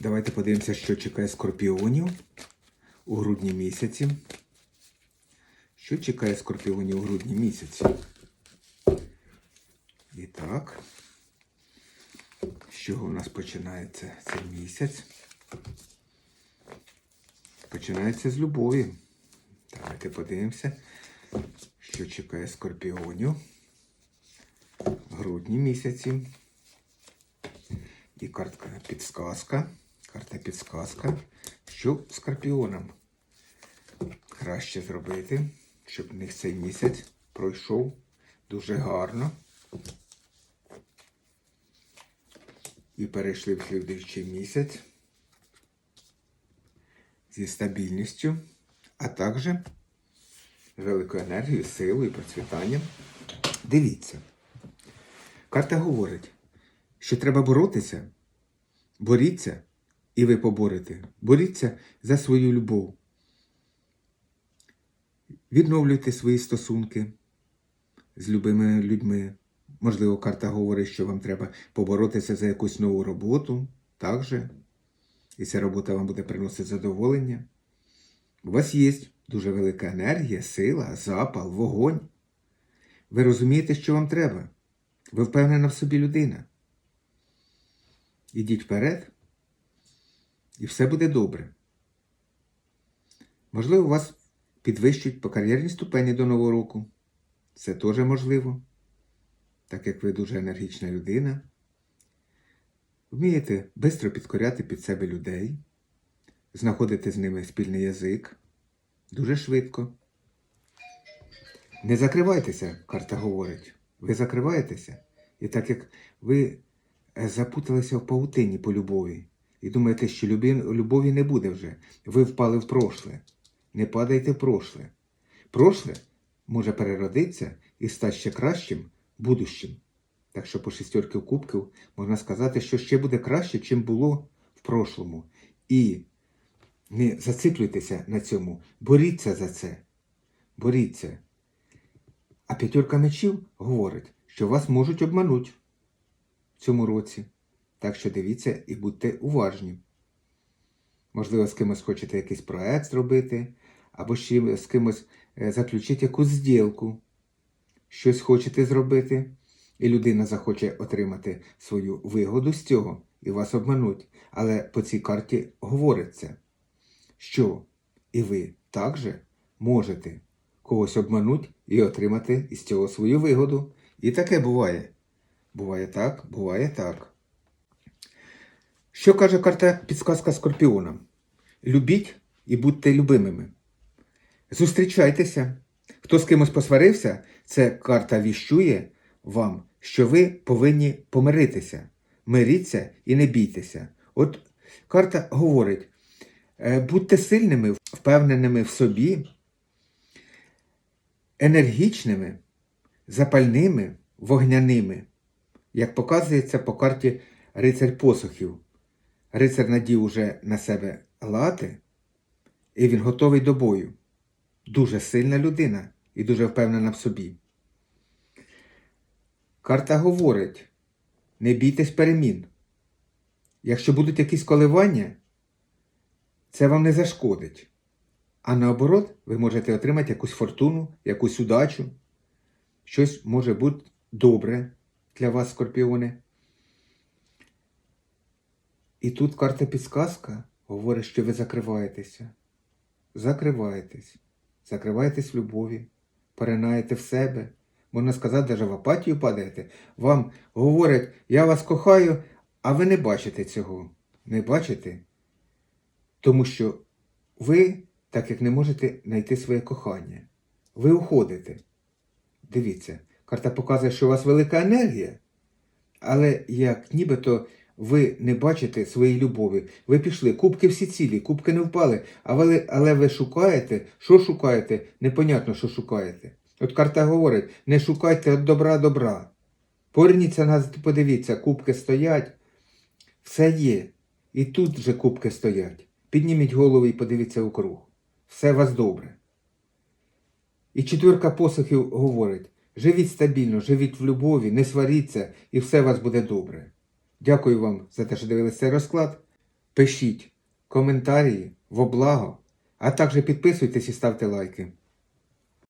Давайте подивимося, що чекає скорпіонів у грудні місяці. Що чекає скорпіонів у грудні місяці? І так, з чого у нас починається цей місяць? Починається з любові. Давайте подивимося, що чекає скорпіонів в грудні місяці. І картка підсказка. Карта підсказка. Що скорпіонам краще зробити, щоб в них цей місяць пройшов дуже гарно. І перейшли в слідуючий місяць зі стабільністю, а також великою енергією, силою, процвітанням. Дивіться. Карта говорить, що треба боротися, боріться, і ви поборете. Боріться за свою любов. Відновлюйте свої стосунки з любими людьми. Можливо, карта говорить, що вам треба поборотися за якусь нову роботу, так же. І ця робота вам буде приносити задоволення. У вас є дуже велика енергія, сила, запал, вогонь. Ви розумієте, що вам треба. Ви впевнена в собі людина. Ідіть вперед, і все буде добре. Можливо, вас підвищують по кар'єрній ступені до Нового року. Це теж можливо, так як ви дуже енергічна людина. Вмієте швидко підкоряти під себе людей, знаходити з ними спільний язик дуже швидко. Не закривайтеся, карта говорить. Ви закриваєтеся. І так як ви запуталися в паутині по любові і думаєте, що любові не буде вже, ви впали в прошле. Не падайте в прошле. Прошле може переродитися і стати ще кращим будущим. Так що по шістерки кубків можна сказати, що ще буде краще, чим було в прошлому. І не зациклюйтеся на цьому, боріться за це. Боріться. А п'ятерка мечів говорить, що вас можуть обманути в цьому році. Так що дивіться і будьте уважні. Можливо, з кимось хочете якийсь проект зробити, або ще з кимось е, заключити якусь зділку. Щось хочете зробити, і людина захоче отримати свою вигоду з цього і вас обмануть. Але по цій карті говориться, що і ви також можете когось обмануть і отримати із цього свою вигоду. І таке буває. Буває так, буває так. Що каже карта підсказка Скорпіонам? Любіть і будьте любимими. Зустрічайтеся. Хто з кимось посварився, це карта віщує вам, що ви повинні помиритися. Миріться і не бійтеся. От карта говорить: е, будьте сильними, впевненими в собі, енергічними, запальними, вогняними, як показується по карті рицарь посухів. Рицар надів уже на себе лати, і він готовий до бою. Дуже сильна людина і дуже впевнена в собі. Карта говорить: не бійтесь перемін. Якщо будуть якісь коливання, це вам не зашкодить. А наоборот, ви можете отримати якусь фортуну, якусь удачу. Щось може бути добре для вас, скорпіони. І тут карта підсказка говорить, що ви закриваєтеся. Закриваєтесь. Закриваєтесь в любові, поринаєте в себе. Можна сказати, навіть в апатію падаєте. Вам говорять, я вас кохаю, а ви не бачите цього. Не бачите? Тому що ви, так як не можете знайти своє кохання, ви уходите. Дивіться, карта показує, що у вас велика енергія, але як нібито ви не бачите своєї любові. Ви пішли, кубки всі цілі, кубки не впали, але, але ви шукаєте, що шукаєте, непонятно, що шукаєте. От карта говорить, не шукайте от добра добра. Поверніться назад, подивіться, кубки стоять, все є. І тут же кубки стоять. Підніміть голову і подивіться округ. Все у вас добре. І четвірка посухів говорить: живіть стабільно, живіть в любові, не сваріться, і все у вас буде добре. Дякую вам за те, що дивилися цей розклад. Пишіть коментарі в облаго, а також підписуйтесь і ставте лайки.